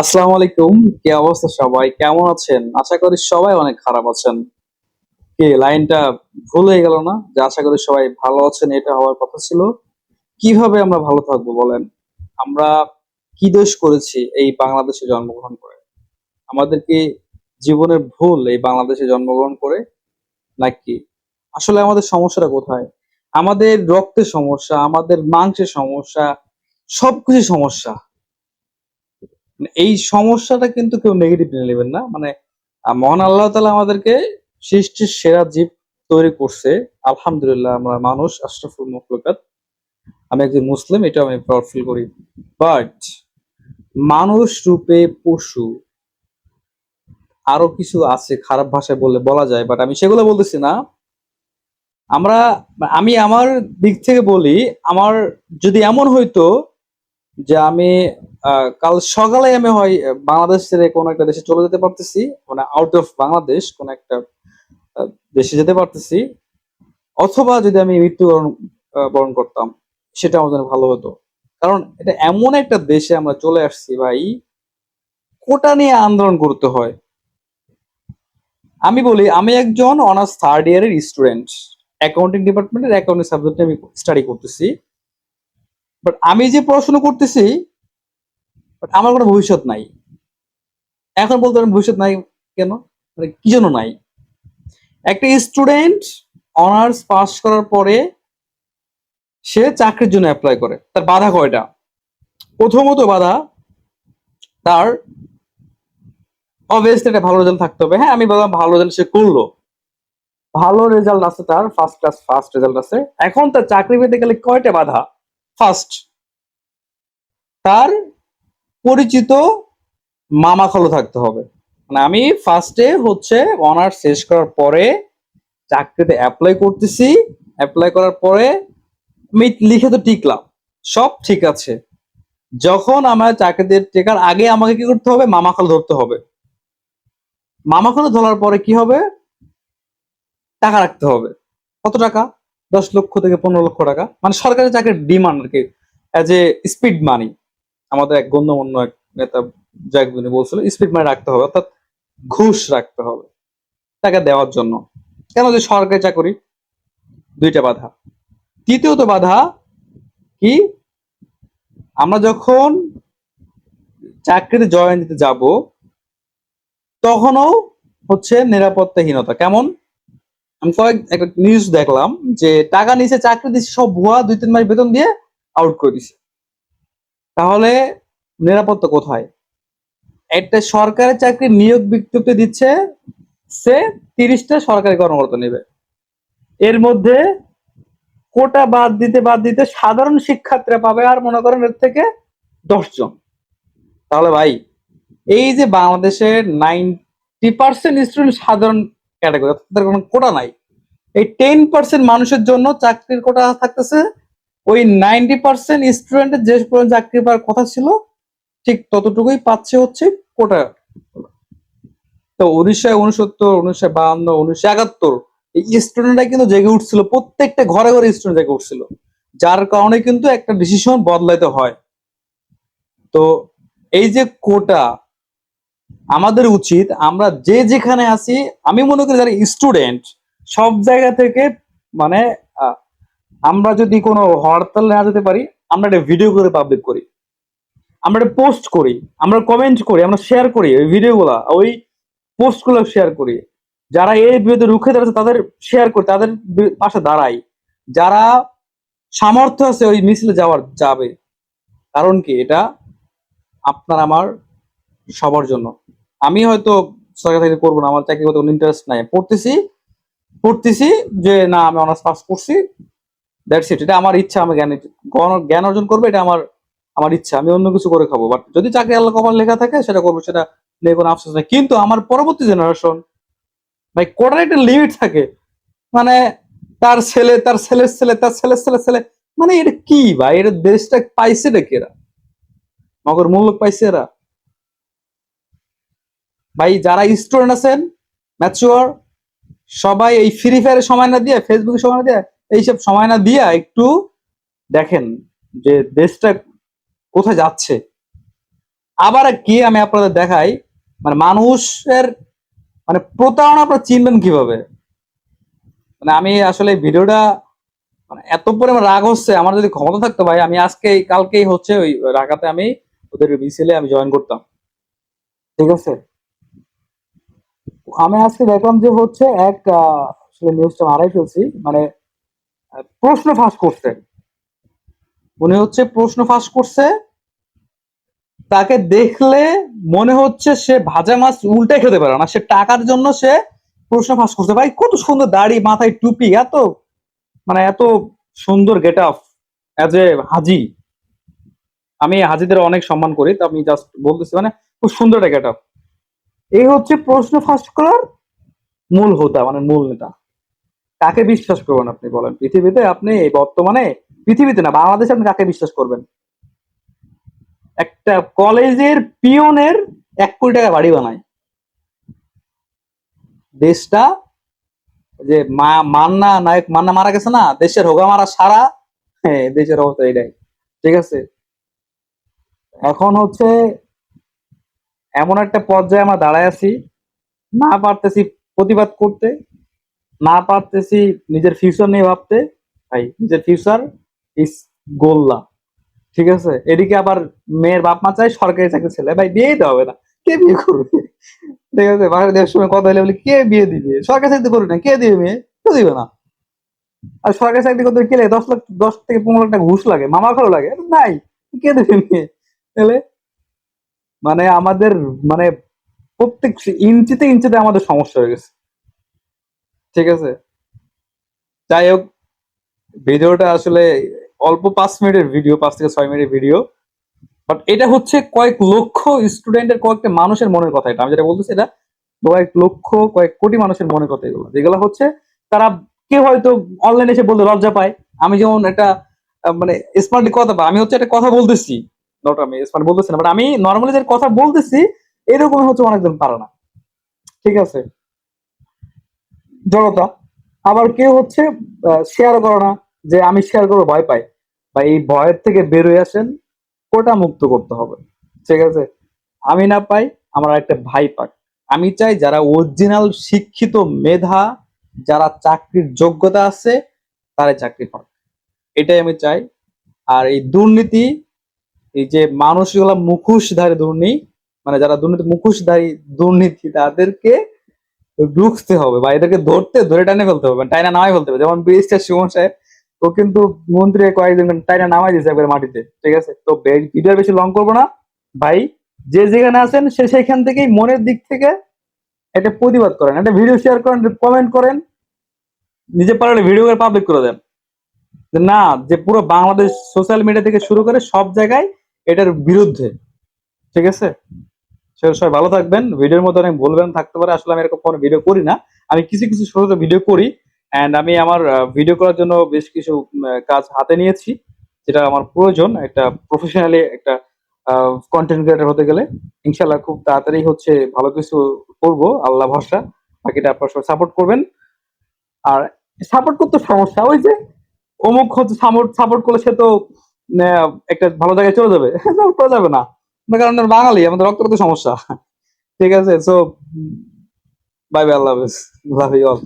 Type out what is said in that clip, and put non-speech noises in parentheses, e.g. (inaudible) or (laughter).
আসসালামু আলাইকুম। কি অবস্থা সবাই? কেমন আছেন? আশা করি সবাই অনেক খারাপ আছেন। কি, লাইনটা ভুল হয়ে গেল না? যে আশা করি সবাই ভালো আছেন, এটা হওয়ার কথা ছিল। কীভাবে আমরা ভালো থাকব বলেন? আমরা কি দোষ করেছি এই বাংলাদেশে জন্মগ্রহণ করে? আমাদের কি জীবনের ভুল এই বাংলাদেশে জন্মগ্রহণ করে? নাকি? আসলে আমাদের সমস্যাটা কোথায়? আমাদের রক্তের সমস্যা, আমাদের মাংসের সমস্যা সবকিছু সমস্যা। এই সমস্যাটা কিন্তু কেউ নেগেটিভ নেবেন না। মানে মহান আল্লাহ তালা আমাদেরকে সৃষ্টির সেরা জীব তৈরি করছে। আলহামদুলিল্লাহ আমরা মানুষ, আশরাফুল মখলুকাত। আমি একজন মুসলিম এটা আমি প্রাউড ফিল করি। বাট মানুষ রূপে পশু, আরও কিছু আছে খারাপ ভাষায় বললে বলা যায় বাট আমি সেগুলো বলতেছি না। আমরা, আমি আমার দিক থেকে বলি, আমার যদি এমন হইতো যে আমি কাল সকালে আমি হয় বাংলাদেশ ছেড়ে কোনো একটা দেশে চলে যেতে পারতেছি মানে আউট অফ বাংলাদেশ কোন একটা দেশে যেতে পারতেছি, অথবা যদি আমি মৃত্যুবরণ বরণ করতাম, সেটা আমার জন্য ভালো হতো। কারণ এটা এমন একটা দেশে আমরা চলে আসছি ভাই, কোটা নিয়ে আন্দোলন করতে হয়। আমি বলি, আমি একজন অনার্স থার্ড ইয়ারের স্টুডেন্ট অ্যাকাউন্টিং ডিপার্টমেন্টের অ্যাকাউন্টিং সাবজেক্টে আমি স্টাডি করতেছি বাট আমি যে পড়াশোনা করতেছি বাট আমার কোনো ভবিষ্যৎ নাই। এখন বলতে পারেন ভবিষ্যৎ নাই কেন? মানে কি জন্য নাই? একটা স্টুডেন্ট অনার্স পাস করার পরে সে চাকরির জন্য অ্যাপ্লাই করে। তার বাধা কয়টা? প্রথমত বাধা, তার অবভিয়াসলি একটা ভালো রেজাল্ট থাকতে হবে। হ্যাঁ আমি বললাম ভালো রেজাল্ট সে করল। ভালো রেজাল্ট আছে তার ফার্স্ট ক্লাস ফার্স্ট রেজাল্ট আছে। এখন তার চাকরি পেতে গেলে কয়টা বাধা? ফার্স্ট তার পরিচিত মামা খালু থাকতে হবে। মানে আমি ফার্স্টে হচ্ছে অনার্স শেষ করার পরে চাকরিতে অ্যাপ্লাই করতেছি। অ্যাপ্লাই করার পরে আমি লিখে তো টিকলাম। সব ঠিক আছে। যখন আমার চাকরিতে টেকার আগে আমাকে কি করতে হবে? মামা খালু ধরতে হবে। মামা খালু ধরার পরে কি হবে? টাকা রাখতে হবে। কত টাকা? দশ লক্ষ থেকে পনেরো লক্ষ টাকা। মানে সরকারি চাকরির ডিমান্ড আর কি। অ্যাজ এ স্পিড মানি আমাদের এক গণ্যমান্য এক নেতা জাকবিনী বলছিল স্পিড মানি রাখতে হবে অর্থাৎ ঘুষ রাখতে হবে টাকা দেওয়ার জন্য। কেন যে সরকারি চাকরি? দুইটা বাধা। তৃতীয়ত বাধা কি? আমরা যখন চাকরিতে জয়েন দিতে যাব, তখনও হচ্ছে নিরাপত্তাহীনতা। কেমন? আমি কয়েক, একটা নিউজ দেখলাম যে টাকা নিচে চাকরি দিচ্ছে সব ভুয়া দুই তিন মাস বেতন দিয়ে আউট করে দিছে তাহলে নিরাপত্তা কোথায়? একটা সরকারি চাকরি নিয়োগ বিজ্ঞপ্তি দিচ্ছে, সে তিরিশটা সরকারি কর্মকর্তা নেবে। এর মধ্যে কোটা বাদ দিতে বাদ দিতে সাধারণ শিক্ষার্থীরা পাবে আর মনে করেন এর থেকে দশজন। তাহলে ভাই, এই যে বাংলাদেশের নাইনটি পার্সেন্ট স্টুডেন্ট সাধারণ ক্যাটাগরি তাদের কোনো কোটা নাই, এই টেন পার্সেন্ট মানুষের জন্য চাকরির কোটা থাকতেছে ওই নাইনটি পার্সেন্ট স্টুডেন্টের যে পরিমাণ চাকরি পাওয়ার কথা ছিল, ঠিক ততটুকুই পাচ্ছে হচ্ছে কোটা। তো উনিশশো উনসত্তর, উনিশশো বাহান্ন, উনিশশো একাত্তর, এই স্টুডেন্টরা কিন্তু জেগে উঠছিল, প্রত্যেকটা ঘরে ঘরে স্টুডেন্ট জেগে উঠছিল। যার কারণে কিন্তু একটা ডিসিশন বদলাইতে হয়। তো এই যে কোটা, আমাদের উচিত আমরা যে যেখানে আছি, আমি মনে করি যারা স্টুডেন্ট সব জায়গা থেকে মানে আমরা যদি কোনো হরতাল না যেতে পারি, আমরা একটা ভিডিও করে পাবলিক করি। আমরা একটা পোস্ট করি, আমরা কমেন্ট করি, আমরা শেয়ার করি ওই ভিডিওগুলা ওই পোস্টগুলো শেয়ার করি। যারা এর বিরুদ্ধে রুখে দাঁড়াচ্ছে, তাদের শেয়ার করি, তাদের পাশে দাঁড়াই। যারা সামর্থ্য আছে, ওই মিছিলে যাওয়ার, যাবে। কারণ কি? এটা আপনার আমার সবার জন্য। আমি হয়তো সরকার থেকে করব না, আমার চাকরি কোনো ইন্টারেস্ট নাই। পড়তেছি পড়তেছি যে, না, আমি অনার্স পাস করছি। দ্যাটস ইট এটা আমার ইচ্ছা, আমি জ্ঞান জ্ঞান- অর্জন করব, এটা আমার আমার ইচ্ছা। আমি অন্য কিছু করে খাব। বাট যদি চাকরি আল্লাহ কপাল লেখা থাকে, সেটা করব, সেটা নিয়ে কোনো আফসোস নেই। কিন্তু আমার পরবর্তী জেনারেশন ভাই কোটার একটা লিমিট থাকে। মানে তার ছেলে, তার ছেলের ছেলে, তার ছেলের ছেলে ছেলে। মানে এটা কি ভাই? এটা দেশটা পাইছে নাকি এরা মগর মূল্য পাইছে এরা। ভাই, যারা স্টুডেন্ট আছেন ম্যাচুয়ার সবাই এই ফ্রি ফায়ারে সময় না দিয়ে ফেসবুকে সময় না দিয়ে এইসব সময় না দিয়া একটু দেখেন যে দেশটা কোথায় যাচ্ছে। আবার কি আমি আপনাদের দেখাই মানে মানুষের মানে প্রতারণা আপনারা চিনবেন কীভাবে? মানে আমি আসলে ভিডিওটা মানে এত পরিমাণ রাগ হচ্ছে, আমার যদি ক্ষমতা থাকতো ভাই, আমি আজকে, কালকেই হচ্ছে ওই রাগাতে আমি ওদের বিসিএলে আমি জয়েন করতাম। ঠিক আছে? আমি আজকে দেখলাম যে হচ্ছে এক আসলে নিউজটা মারাই ফেলছি মানে প্রশ্ন ফাঁস করছে। উনি হচ্ছে প্রশ্ন ফাঁস করছে। তাকে দেখলে মনে হচ্ছে সে ভাজা মাছ উল্টে খেতে পারে না। সে টাকার জন্য সে প্রশ্ন ফাঁস করছে। ভাই, কত সুন্দর দাড়ি, মাথায় টুপি, এত মানে এত সুন্দর গেট আপ অ্যাজ এ হাজি। আমি হাজিদের অনেক সম্মান করি, তো আমি জাস্ট বলতেছি মানে খুব সুন্দর একটা গেট আপ এই হচ্ছে প্রশ্ন ফাঁস করার মূল হোতা মানে মূল নেতা। কাকে বিশ্বাস করবেন আপনি বলেন? পৃথিবীতে আপনি বর্তমানে, পৃথিবীতে না, বাংলাদেশে আপনি কাকে বিশ্বাস করবেন? একটা কলেজের পিয়নের এক কোটি টাকা বাড়ি বানায়। দেশটা, যে মান্না নায়ক, মান্না মারা গেছে না, দেশের হোগা মারা সারা হ্যাঁ দেশের অবস্থা এটাই। ঠিক আছে? এখন হচ্ছে, এমন একটা পর্যায়ে আমরা দাঁড়ায় আছি, না পারতেছি প্রতিবাদ করতে। না পারতেছি নিজের ফিউচার নিয়ে ভাবতে, ভাই, নিজের ফিউচার ইস গোল্লা ঠিক আছে? এদিকে আবার মেয়ের বাপ মা চাই সরকারি চাকরি ছেলে। ভাই বিয়ে দিতে হবে না। কে বিয়ে করবে? ঠিক আছে? দেওয়ার সময় কথা হলে বলি, কে বিয়ে দিবে? সরকারি চাকরি করবে না, কে দিবে মেয়ে? কেউ দিবে না। আর সরকারি চাকরি করতে কে লাগে? দশ লাখ, দশ থেকে পনেরো লাখ টাকা ঘুষ লাগে মামা খালো লাগে। নাই কে দেবে মেয়ে? তাহলে? মানে আমাদের মানে প্রত্যেক ইঞ্চিতে ইঞ্চিতে আমাদের সমস্যা হয়ে গেছে। ঠিক আছে? যাই হোক, ভিডিওটা আসলে অল্প পাঁচ মিনিটের ভিডিও পাঁচ থেকে ছয় মিনিটের ভিডিও বাট এটা হচ্ছে কয়েক লক্ষ স্টুডেন্টের কয়েকটা মানুষের মনের কথা এটা। আমি যেটা বলতেছি, এটা কয়েক লক্ষ, কয়েক কোটি মানুষের মনের কথা এগুলো। যেগুলো হচ্ছে, তারা কেউ হয়তো অনলাইনে এসে বলতে লজ্জা পায়। আমি যেমন একটা মানে স্মার্টলি কথা বা, আমি হচ্ছে একটা কথা বলতেছি। নট আমি স্মার্ট বলতেছি না বাট আমি নর্মালি যে কথা বলতেছি, এরকমই হচ্ছে অনেকজন পারে না। ঠিক আছে? জড়তা আবার কেউ হচ্ছে শেয়ার করে না যে আমি শেয়ার করব, ভয় পাই বা এই ভয়ের থেকে বেরোয় আসেন, কোটা মুক্ত করতে হবে। ঠিক আছে? আমি না পাই, আমার একটা ভাই পাক। আমি চাই যারা অরিজিনাল শিক্ষিত মেধা, যারা চাকরির যোগ্যতা আছে, তারাই চাকরি পাক। এটাই আমি চাই। আর এই দুর্নীতি, এই যে মানুষগুলা মুখোশধারী দুর্নীতি মানে যারা দুর্নীতি, মুখোশধারী দুর্নীতি, তাদেরকে ঢুকতে হবে বা এদেরকে ধরতে, ধরে টানে ফেলতে হবে মানে টাইনা নামাই ফেলতে হবে। যেমন ব্রিজটা সুমন সাহেব ও কিন্তু মন্ত্রী কয়েকদিন টাইনা নামাই দিয়েছে একবার মাটিতে, ঠিক আছে? তো ভিডিও বেশি লং করব না। ভাই, যে যেখানে আছেন, সে সেখান থেকেই মনের দিক থেকে একটা প্রতিবাদ করেন, একটা ভিডিও শেয়ার করেন কমেন্ট করেন, নিজে পারলে ভিডিও করে পাবলিক করে দেন। না, যে পুরো বাংলাদেশ সোশ্যাল মিডিয়া থেকে শুরু করে সব জায়গায় এটার বিরুদ্ধে, ঠিক আছে? সবাই ভালো থাকবেন। ভিডিওর মধ্যে অনেক বলবেন থাকতে পারে, আসলে আমি এরকম কোনো ভিডিও করি না। আমি কিছু কিছু ছোট ছোট ভিডিও করি অ্যান্ড আমি আমার ভিডিও করার জন্য বেশ কিছু কাজ হাতে নিয়েছি, যেটা আমার প্রয়োজন, একটা প্রফেশনালি একটা কন্টেন্ট ক্রিয়েটর হতে গেলে। ইনশাল্লাহ খুব তাড়াতাড়ি হচ্ছে ভালো কিছু করব, আল্লাহ ভরসা। বাকিটা আপনার সবাই সাপোর্ট করবেন। আর সাপোর্ট করতে সমস্যা, ওই যে অমুক হচ্ছে সাপোর্ট সাপোর্ট করলে সে তো একটা ভালো জায়গায় চলে যাবে। (laughs) করা যাবে না। কারণ বাঙালি, আমাদের রক্তগত সমস্যা। ঠিক আছে সো বাই বাই আল্লাহ হাফিজ। Love you all